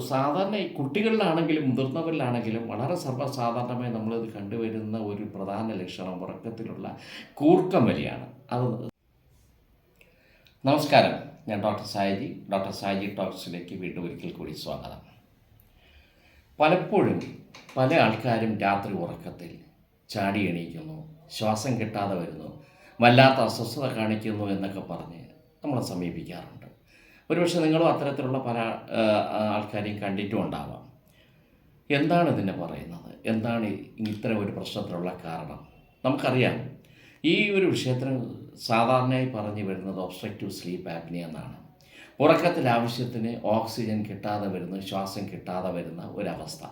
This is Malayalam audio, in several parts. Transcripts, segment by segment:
സാധാരണ ഈ കുട്ടികളിലാണെങ്കിലും മുതിർന്നവരിലാണെങ്കിലും വളരെ സർവസാധാരണമായി നമ്മളിത് കണ്ടുവരുന്ന ഒരു പ്രധാന ലക്ഷണം ഉറക്കത്തിലുള്ള കൂർക്കം വലിയാണ് അത് നമസ്കാരം. ഞാൻ ഡോക്ടർ സായിജി. ഡോക്ടർ സായിജി ടോക്സിലേക്ക് വീണ്ടും ഒരിക്കൽ കൂടി സ്വാഗതം. പലപ്പോഴും പല ആൾക്കാരും രാത്രി ഉറക്കത്തിൽ ചാടി എണീക്കുന്നു ശ്വാസം കിട്ടാതെ വരുന്നു വല്ലാത്ത അസ്വസ്ഥത കാണിക്കുന്നു എന്നൊക്കെ പറഞ്ഞ് നമ്മളെ സമീപിക്കാറുണ്ട്. ഒരുപക്ഷെ നിങ്ങളും അത്തരത്തിലുള്ള പല ആൾക്കാരെയും കണ്ടിട്ടും ഉണ്ടാവാം. എന്താണ് ഇതിനെ പറയുന്നത്? എന്താണ് ഇത്തരം ഒരു പ്രശ്നത്തിനുള്ള കാരണം? നമുക്കറിയാം. ഈ ഒരു വിഷയത്തിന് സാധാരണയായി പറഞ്ഞു വരുന്നത് ഒബ്സ്ട്രക്റ്റീവ് സ്ലീപ്പ് ആപ്നിയ എന്നാണ്. ഉറക്കത്തിൽ ആവശ്യത്തിന് ഓക്സിജൻ കിട്ടാതെ വരുന്ന ശ്വാസം കിട്ടാതെ വരുന്ന ഒരവസ്ഥ.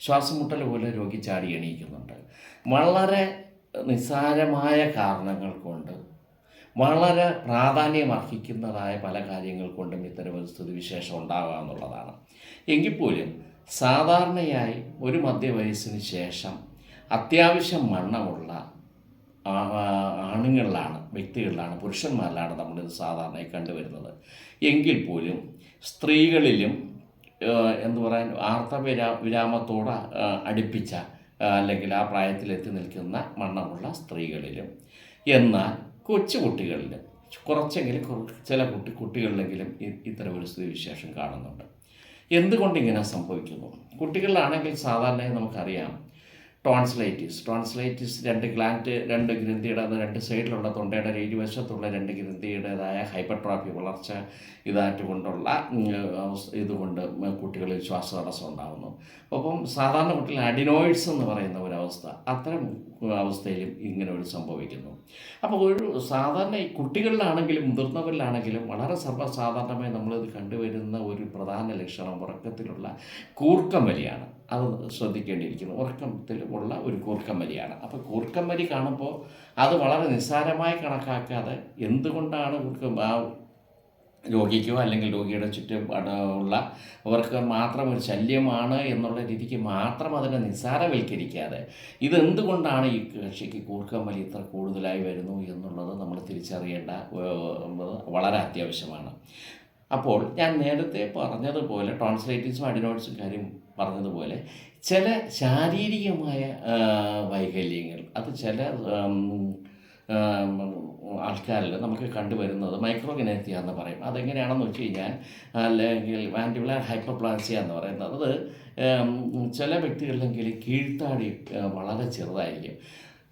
ശ്വാസം മുട്ടൽ പോലെ രോഗി ചാടി എണീക്കുന്നുണ്ട്. വളരെ നിസ്സാരമായ കാരണങ്ങൾ കൊണ്ട് വളരെ പ്രാധാന്യം അർഹിക്കുന്നതായ പല കാര്യങ്ങൾ കൊണ്ടും ഇത്തരം ഒരു സ്ഥിതിവിശേഷം ഉണ്ടാവുക എന്നുള്ളതാണ്. എങ്കിൽ പോലും സാധാരണയായി ഒരു മധ്യവയസ്സിന് ശേഷം അത്യാവശ്യം ആ- ആണുങ്ങളിലാണ് വ്യക്തികളിലാണ് പുരുഷന്മാരിലാണ് നമ്മളിത് സാധാരണയായി കണ്ടുവരുന്നത്. എങ്കിൽ പോലും സ്ത്രീകളിലും എന്ന് പറയാൻ പറയാൻ ആർത്തവിരാ വിരാമത്തോട് അടുപ്പിച്ച അല്ലെങ്കിൽ ആ പ്രായത്തിലെത്തി നിൽക്കുന്ന മണ്ണമുള്ള സ്ത്രീകളിലും എന്നാൽ കൊച്ചു കുട്ടികളിൽ കുറച്ചെങ്കിലും ചില കുട്ടി കുട്ടികളിലെങ്കിലും ഇത്തരമൊരു സ്ഥിതിവിശേഷം കാണുന്നുണ്ട്. എന്തുകൊണ്ട് ഇങ്ങനെ സംഭവിക്കുന്നു? കുട്ടികളിലാണെങ്കിൽ സാധാരണയായി നമുക്കറിയാം ടോൺസ്ലൈറ്റിസ് ടോൺസ്ലൈറ്റിസ് രണ്ട് ഗ്ലാൻഡ് രണ്ട് ഗ്രന്ഥിയുടെ അത് രണ്ട് സൈഡിലുള്ള തൊണ്ടയുടെ ഇരുവശത്തുള്ള രണ്ട് ഗ്രന്ഥിയുടേതായ ഹൈപ്പർട്രോഫി വളർച്ച ഇതായിട്ട് കൊണ്ടുള്ള ഇതുകൊണ്ട് കുട്ടികളിൽ ശ്വാസതടസ്സം ഉണ്ടാകുന്നു അപ്പം സാധാരണ കുട്ടികൾ അഡിനോയിഡ്സ് എന്ന് പറയുന്ന ഒരവസ്ഥ അത്തരം അവസ്ഥയിലും ഇങ്ങനെ ഒരു സംഭവിക്കുന്നു. അപ്പോൾ ഒരു സാധാരണ ഈ കുട്ടികളിലാണെങ്കിലും മുതിർന്നവരിലാണെങ്കിലും വളരെ സർവസാധാരണമായി നമ്മളിത് കണ്ടുവരുന്ന ഒരു പ്രധാന ലക്ഷണം ഉറക്കത്തിലുള്ള കൂർക്കം വലിയാണ് അത് ശ്രദ്ധിക്കേണ്ടിയിരിക്കുന്നു. ഉറക്കത്തിൽ ഉള്ള ഒരു കൂർക്കം വലിയാണ് അപ്പോൾ കൂർക്കം വലി കാണുമ്പോൾ അത് വളരെ നിസ്സാരമായി കണക്കാക്കാതെ എന്തുകൊണ്ടാണ് കൂർക്കം ആ രോഗിക്കോ അല്ലെങ്കിൽ രോഗിയുടെ ചുറ്റും അട- ഉള്ള അവർക്ക് മാത്രം ഒരു ശല്യമാണ് എന്നുള്ള രീതിക്ക് മാത്രം അതിനെ നിസ്സാരവൽക്കരിക്കാതെ ഇതെന്തുകൊണ്ടാണ് ഈ കക്ഷിക്ക് കൂർക്കമ്മലി ഇത്ര കൂടുതലായി വരുന്നു എന്നുള്ളത് നമ്മൾ തിരിച്ചറിയേണ്ട വളരെ അത്യാവശ്യമാണ്. അപ്പോൾ ഞാൻ നേരത്തെ പറഞ്ഞതുപോലെ ടോൺസിലൈറ്റിസും അഡിനോയിഡ്സും കാര്യം പറഞ്ഞതുപോലെ ചില ശാരീരികമായ വൈകല്യങ്ങൾ അത് ചില ആൾക്കാരിൽ നമുക്ക് കണ്ടുവരുന്നത് മൈക്രോഗനേത്തിയ എന്ന് പറയും. അതെങ്ങനെയാണെന്ന് വെച്ച് കഴിഞ്ഞാൽ അല്ലെങ്കിൽ വാൻഡിബുലർ ഹൈപ്പർപ്ലാസിയ എന്ന് പറയുന്നത് അത് ചില വ്യക്തികളിലെങ്കിൽ കീഴ്ത്താടി വളരെ ചെറുതായിരിക്കും.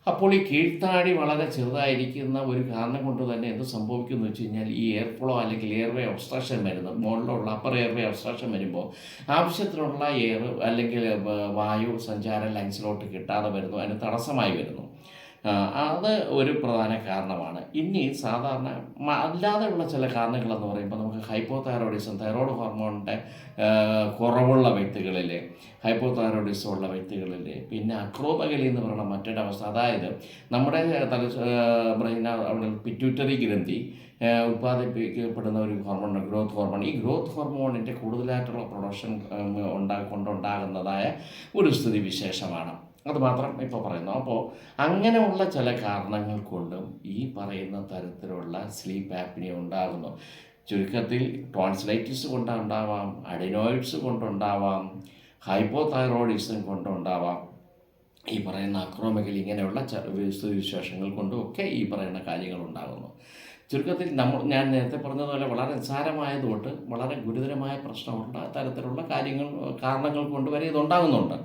അപ്പോൾ ഈ കീഴ്ത്താടി വളരെ ചെറുതായിരിക്കുന്ന ഒരു കാരണം കൊണ്ട് തന്നെ എന്ത് സംഭവിക്കുമെന്ന് വെച്ച് കഴിഞ്ഞാൽ ഈ എയർ ഫ്ലോ അല്ലെങ്കിൽ എയർവേ ഒബ്സ്ട്രക്ഷൻ വരുന്ന മുകളിലുള്ള അപ്പർ എയർവേ ഒബ്സ്ട്രക്ഷൻ വരുമ്പോൾ ആവശ്യത്തിനുള്ള എയർ അല്ലെങ്കിൽ വായു സഞ്ചാര ലങ്സിലോട്ട് കിട്ടാതെ വരുന്നു അതിന് തടസ്സമായി വരുന്നു. അത് ഒരു പ്രധാന കാരണമാണ്. ഇനി സാധാരണ അല്ലാതെയുള്ള ചില കാരണങ്ങളെന്ന് പറയുമ്പോൾ നമുക്ക് ഹൈപ്പോ തൈറോയിഡിസം തൈറോയ്ഡ് ഹോർമോണിന്റെ കുറവുള്ള വ്യക്തികളിൽ ഹൈപ്പോ തൈറോയിഡിസം ഉള്ള വ്യക്തികളിൽ പിന്നെ അക്രോബകലി എന്ന് പറയുന്ന മറ്റൊരു അവസ്ഥ. അതായത് നമ്മുടെ തല ബ്രെയിൻ അവിടെ പിറ്റ്യൂട്ടറി ഗ്രന്ഥി ഉത്പാദിപ്പിക്കപ്പെടുന്ന ഒരു ഹോർമോൺ ഗ്രോത്ത് ഹോർമോൺ. ഈ ഗ്രോത്ത് ഹോർമോണിന്റെ കൂടുതലായിട്ടുള്ള പ്രൊഡക്ഷൻ ഉണ്ടാ കൊണ്ടുണ്ടാകുന്നതായ ഒരു സ്ഥിതി വിശേഷമാണ് അത് മാത്രം ഇപ്പോൾ പറയുന്നു. അപ്പോൾ അങ്ങനെയുള്ള ചില കാരണങ്ങൾ കൊണ്ടും ഈ പറയുന്ന തരത്തിലുള്ള സ്ലീപ്പ് ആപ്നിയ ഉണ്ടാകുന്നു. ചുരുക്കത്തിൽ ടോൺസിലൈറ്റിസ് കൊണ്ടുണ്ടാവാം അഡിനോയിഡ്സ് കൊണ്ടുണ്ടാവാം ഹൈപ്പോതൈറോയിഡിസം കൊണ്ടുണ്ടാവാം. ഈ പറയുന്ന അക്രോമിക്കൽ ഇങ്ങനെയുള്ള വിശേഷങ്ങൾ കൊണ്ടും ഒക്കെ ഈ പറയുന്ന കാര്യങ്ങൾ ഉണ്ടാകുന്നു. ചുരുക്കത്തിൽ നമ്മൾ ഞാൻ നേരത്തെ പറഞ്ഞതുപോലെ വളരെ നിസ്സാരമായതുകൊണ്ട് വളരെ ഗുരുതരമായ പ്രശ്നമുള്ള തരത്തിലുള്ള കാര്യങ്ങൾ കാരണങ്ങൾ കൊണ്ടുവരെ ഇതുണ്ടാകുന്നുണ്ട്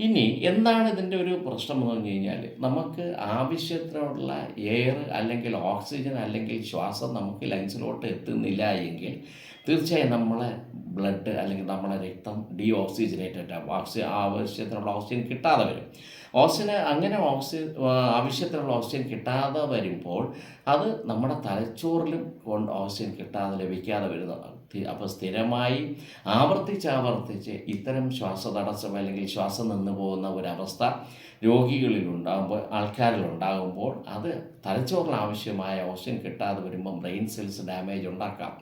ഇനി എന്താണ് ഇതിന്റെ ഒരു പ്രശ്നം എന്ന് പറഞ്ഞു കഴിഞ്ഞാൽ നമുക്ക് ആവശ്യത്തിനുള്ള എയർ അല്ലെങ്കിൽ ഓക്സിജൻ അല്ലെങ്കിൽ ശ്വാസം നമുക്ക് ലങ്സിലോട്ട് എത്തുന്നില്ല എങ്കിൽ തീർച്ചയായും നമ്മളെ ബ്ലഡ് അല്ലെങ്കിൽ നമ്മളെ രക്തം ഡീ ഓക്സിജനേറ്റഡ് ആവും ആവശ്യത്തിനുള്ള ഓക്സിജൻ കിട്ടാതെ വരും. ഓക്സിജൻ അങ്ങനെ ഓക്സിജൻ ആവശ്യത്തിനുള്ള ഓക്സിജൻ കിട്ടാതെ വരുമ്പോൾ അത് നമ്മുടെ തലച്ചോറിലും ഓക്സിജൻ കിട്ടാതെ ലഭിക്കാതെ വരുന്നതാണ് അപ്പോൾ സ്ഥിരമായി ആവർത്തിച്ചാവർത്തിച്ച് ആവർത്തിച്ച് ഇത്തരം ശ്വാസതടസ്സം അല്ലെങ്കിൽ ശ്വാസം നിന്ന് പോകുന്ന ഒരവസ്ഥ രോഗികളിൽ ഉണ്ടാകുമ്പോൾ ആൾക്കാരിൽ ഉണ്ടാകുമ്പോൾ അത് തലച്ചോറിനാവശ്യമായ ഓക്സിജൻ കിട്ടാതെ വരുമ്പോൾ ബ്രെയിൻ സെൽസ് ഡാമേജ് ഉണ്ടാക്കാം.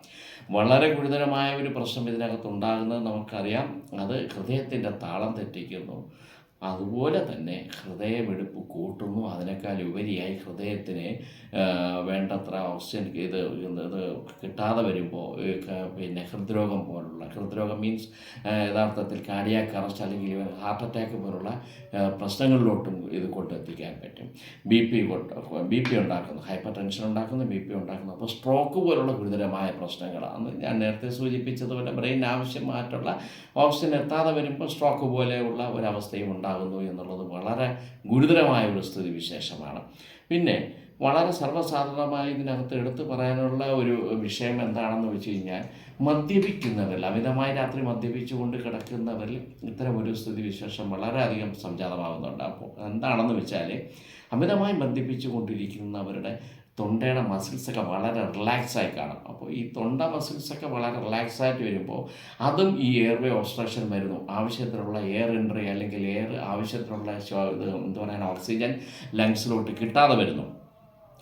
വളരെ ഗുരുതരമായ ഒരു പ്രശ്നം ഇതിനകത്ത് ഉണ്ടാകുന്നത് നമുക്കറിയാം. അത് ഹൃദയത്തിന്റെ താളം തെറ്റിക്കുന്നു. അതുപോലെ തന്നെ ഹൃദയമെടുപ്പ് കൂട്ടുന്നു. അതിനേക്കാൾ ഉപരിയായി ഹൃദയത്തിന് വേണ്ടത്ര ഓക്സിജൻ ഇത് ഇത് കിട്ടാതെ വരുമ്പോൾ പിന്നെ ഹൃദ്രോഗം പോലുള്ള ഹൃദ്രോഗം മീൻസ് യഥാർത്ഥത്തിൽ കാർഡിയാക് അറസ്റ്റ് അല്ലെങ്കിൽ ഹാർട്ട് അറ്റാക്ക് പോലുള്ള പ്രശ്നങ്ങളിലോട്ടും ഇത് കൊണ്ടെത്തിക്കാൻ പറ്റും. ബി പി കൊണ്ട് ബി പി ഉണ്ടാക്കുന്നു ഹൈപ്പർ ടെൻഷൻ ഉണ്ടാക്കുന്നു ബി പി ഉണ്ടാക്കുന്നു. അപ്പോൾ സ്ട്രോക്ക് പോലുള്ള ഗുരുതരമായ പ്രശ്നങ്ങളാണ്. ഞാൻ നേരത്തെ സൂചിപ്പിച്ചതുപോലെ ബ്രെയിൻ ആവശ്യമായിട്ടുള്ള ഓക്സിജൻ എത്താതെ വരുമ്പോൾ സ്ട്രോക്ക് പോലെയുള്ള ഒരവസ്ഥയും ഉണ്ടാകുന്നു എന്നുള്ളത് വളരെ ഗുരുതരമായ ഒരു സ്ഥിതി വിശേഷമാണ് പിന്നെ വളരെ സർവസാധാരണമായി ഇതിനകത്ത് എടുത്തു പറയാനുള്ള ഒരു വിഷയം എന്താണെന്ന് വെച്ച് കഴിഞ്ഞാൽ മദ്യപിക്കുന്നവരിൽ അമിതമായി രാത്രി മദ്യപിച്ചുകൊണ്ട് കിടക്കുന്നവരിൽ ഇത്തരം ഒരു സ്ഥിതി വിശേഷം വളരെയധികം സംജാതമാകുന്നുണ്ട്. അപ്പോൾ എന്താണെന്ന് വെച്ചാൽ അമിതമായി മദ്യപിച്ചു കൊണ്ടിരിക്കുന്നവരുടെ തൊണ്ടയുടെ മസിൽസൊക്കെ വളരെ റിലാക്സ് ആയി കാണും. അപ്പോൾ ഈ തൊണ്ട മസിൽസൊക്കെ വളരെ റിലാക്സ് ആയിട്ട് വരുമ്പോൾ അതും ഈ എയർവേ ഓബ്സ്ട്രക്ഷൻ വരുന്നു ആവശ്യത്തിനുള്ള എയർ എൻട്രി അല്ലെങ്കിൽ എയർ ആവശ്യത്തിനുള്ള എന്താ പറയുക ഓക്സിജൻ ലങ്സിലോട്ട് കിട്ടാതെ വരുന്നു.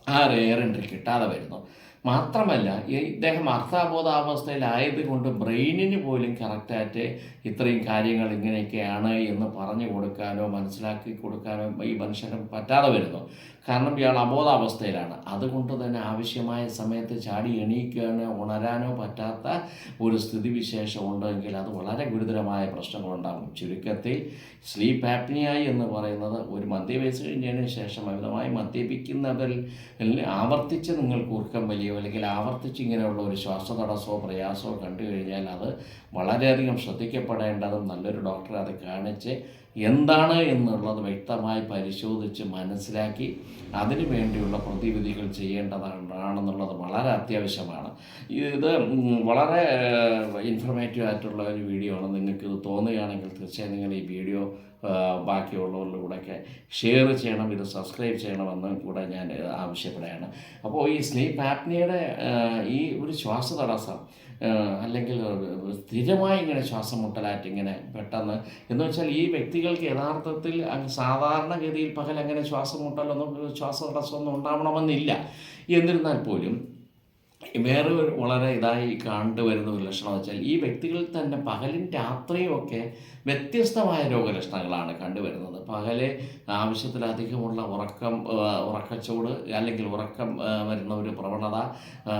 ആ റെയർ എൻട്രി കിട്ടാതെ വരുന്നു. മാത്രമല്ല ഇദ്ദേഹം അർത്ഥാബോധാവസ്ഥയിലായതുകൊണ്ട് ബ്രെയിനിന് പോലും കറക്റ്റായിട്ട് ഇത്രയും കാര്യങ്ങൾ ഇങ്ങനെയൊക്കെയാണ് എന്ന് പറഞ്ഞു കൊടുക്കാനോ മനസ്സിലാക്കി കൊടുക്കാനോ ഈ മനുഷ്യന് പറ്റാതെ വരുന്നു. കാരണം ഇയാൾ അബോധാവസ്ഥയിലാണ്. അതുകൊണ്ട് തന്നെ ആവശ്യമായ സമയത്ത് ചാടി എണീക്കാനോ ഉണരാനോ പറ്റാത്ത ഒരു സ്ഥിതിവിശേഷം ഉണ്ടെങ്കിൽ അത് വളരെ ഗുരുതരമായ പ്രശ്നങ്ങളുണ്ടാകും. ചുരുക്കത്തിൽ സ്ലീപ്പ് ആപ്നിയായി എന്ന് പറയുന്നത് ഒരു മദ്യവയസ്സ് കഴിഞ്ഞതിന് ശേഷം അമിതമായി മദ്യപിക്കുന്നവരിൽ ആവർത്തിച്ച് നിങ്ങൾക്ക് ഉറക്കം വലിയോ അല്ലെങ്കിൽ ആവർത്തിച്ച് ഇങ്ങനെയുള്ള ഒരു ശ്വാസതടസ്സമോ പ്രയാസമോ കണ്ടു കഴിഞ്ഞാൽ അത് വളരെയധികം ശ്രദ്ധിക്കപ്പെടേണ്ടതും നല്ലൊരു ഡോക്ടറെ അത് കാണിച്ച് എന്താണ് എന്നുള്ളത് വ്യക്തമായി പരിശോധിച്ച് മനസ്സിലാക്കി അതിനു വേണ്ടിയുള്ള പ്രതിവിധികൾ ചെയ്യേണ്ടതാണെന്നുള്ളത് വളരെ അത്യാവശ്യമാണ്. ഇത് വളരെ ഇൻഫർമേറ്റീവ് ആയിട്ടുള്ള ഒരു വീഡിയോ ആണ്. നിങ്ങൾക്ക് ഇത് തോന്നുകയാണെങ്കിൽ തീർച്ചയായും നിങ്ങൾ ഈ വീഡിയോ ബാക്കിയുള്ളവരുടെ ഷെയർ ചെയ്യണം ഇത് സബ്സ്ക്രൈബ് ചെയ്യണമെന്ന് കൂടെ ഞാൻ ആവശ്യപ്പെടുകയാണ്. അപ്പോൾ ഈ സ്ലീപ്പ് ആപ്നിയുടെ ഈ ഒരു ശ്വാസ തടസ്സം അല്ലെങ്കിൽ സ്ഥിരമായി ഇങ്ങനെ ശ്വാസം മുട്ടലായിട്ട് ഇങ്ങനെ പെട്ടെന്ന് എന്ന് വെച്ചാൽ ഈ വ്യക്തികൾക്ക് യഥാർത്ഥത്തിൽ സാധാരണഗതിയിൽ പകൽ അങ്ങനെ ശ്വാസം മുട്ടലൊന്നും ശ്വാസ തടസ്സമൊന്നും ഉണ്ടാവണമെന്നില്ല. എന്നിരുന്നാൽ പോലും വേറെ വളരെ ഇതായി കണ്ടുവരുന്ന ഒരു ലക്ഷണം വെച്ചാൽ ഈ വ്യക്തികളിൽ തന്നെ പകലും രാത്രിയും ഒക്കെ വ്യത്യസ്തമായ രോഗലക്ഷണങ്ങളാണ് കണ്ടുവരുന്നത്. പകൽ ആവശ്യത്തിലധികമുള്ള ഉറക്കം ഉറക്കച്ചോട് അല്ലെങ്കിൽ ഉറക്കം വരുന്ന ഒരു പ്രവണത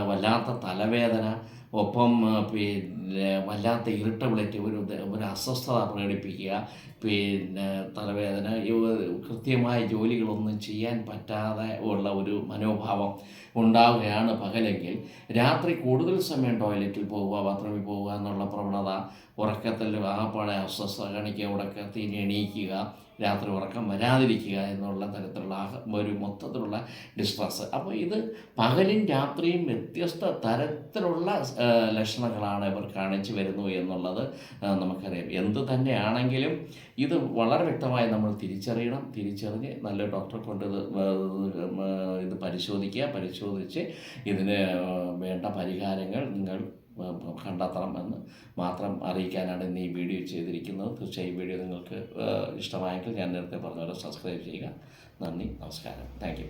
വല്ലാത്ത തലവേദന ഒപ്പം പിന്നെ വല്ലാത്ത ഇറിറ്റബിലിറ്റി ഒരു ഒരു അസ്വസ്ഥത പ്രകടിപ്പിക്കുക പിന്നെ തലവേദന കൃത്യമായ ജോലികളൊന്നും ചെയ്യാൻ പറ്റാതെ ഉള്ള ഒരു മനോഭാവം ഉണ്ടാവുകയാണ് പകലെങ്കിൽ രാത്രി കൂടുതൽ സമയം ടോയ്ലറ്റിൽ പോവുക ബാത്റൂമിൽ പോവുക എന്നുള്ള പ്രവണത ഉറക്കത്തിൽ ആപ്പാടെ അസ്വസ്ഥത കാണിക്കുക ഉറക്കത്തിന് എണീക്കുക രാത്രി ഉറക്കം വരാതിരിക്കുക എന്നുള്ള തരത്തിലുള്ള ഒരു മൊത്തത്തിലുള്ള ഡിസ്ട്രസ് അപ്പോൾ ഇത് പകലും രാത്രിയും വ്യത്യസ്ത തരത്തിലുള്ള ലക്ഷണങ്ങളാണ് ഇവർ കാണിച്ചു വരുന്നു എന്നുള്ളത് നമുക്കറിയാം. എന്ത് തന്നെയാണെങ്കിലും ഇത് വളരെ വ്യക്തമായി നമ്മൾ തിരിച്ചറിയണം. തിരിച്ചറിഞ്ഞ് നല്ല ഡോക്ടറെ കൊണ്ട് ഇത് ഇത് പരിശോധിക്കുക. പരിശോധിച്ച് ഇതിന് വേണ്ട പരിഹാരങ്ങൾ നിങ്ങൾ കണ്ടെത്തണം എന്ന് മാത്രം അറിയിക്കാനാണ് ഇന്ന് ഈ വീഡിയോ ചെയ്തിരിക്കുന്നത്. തീർച്ചയായും ഈ വീഡിയോ നിങ്ങൾക്ക് ഇഷ്ടമായെങ്കിൽ ഞാൻ നേരത്തെ പറഞ്ഞ പോലെ സബ്സ്ക്രൈബ് ചെയ്യുക. നന്ദി നമസ്കാരം. താങ്ക്